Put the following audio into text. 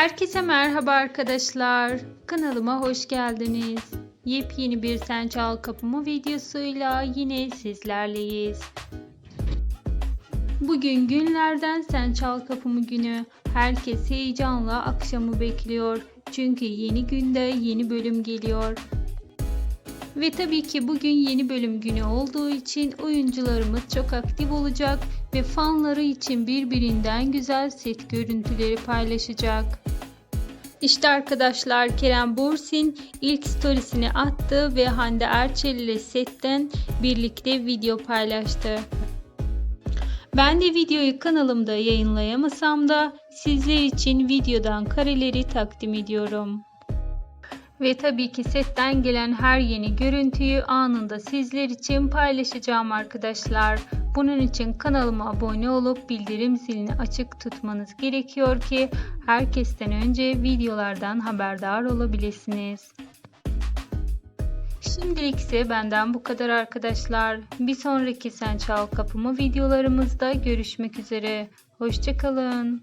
Herkese merhaba arkadaşlar. Kanalıma hoş geldiniz. Yepyeni bir Sen Çal Kapımı videosuyla yine sizlerleyiz. Bugün günlerden Sen Çal Kapımı günü. Herkes heyecanla akşamı bekliyor. Çünkü yeni günde yeni bölüm geliyor. Ve tabii ki bugün yeni bölüm günü olduğu için oyuncularımız çok aktif olacak ve fanları için birbirinden güzel set görüntüleri paylaşacak. İşte arkadaşlar Kerem Bursin ilk storiesini attı ve Hande Erçel ile setten birlikte video paylaştı. Ben de videoyu kanalımda yayınlayamasam da sizler için videodan kareleri takdim ediyorum. Ve tabii ki setten gelen her yeni görüntüyü anında sizler için paylaşacağım arkadaşlar. Bunun için kanalıma abone olup bildirim zilini açık tutmanız gerekiyor ki herkesten önce videolardan haberdar olabilirsiniz. Şimdilik ise benden bu kadar arkadaşlar. Bir sonraki Sen Çal Kapımı videolarımızda görüşmek üzere. Hoşçakalın.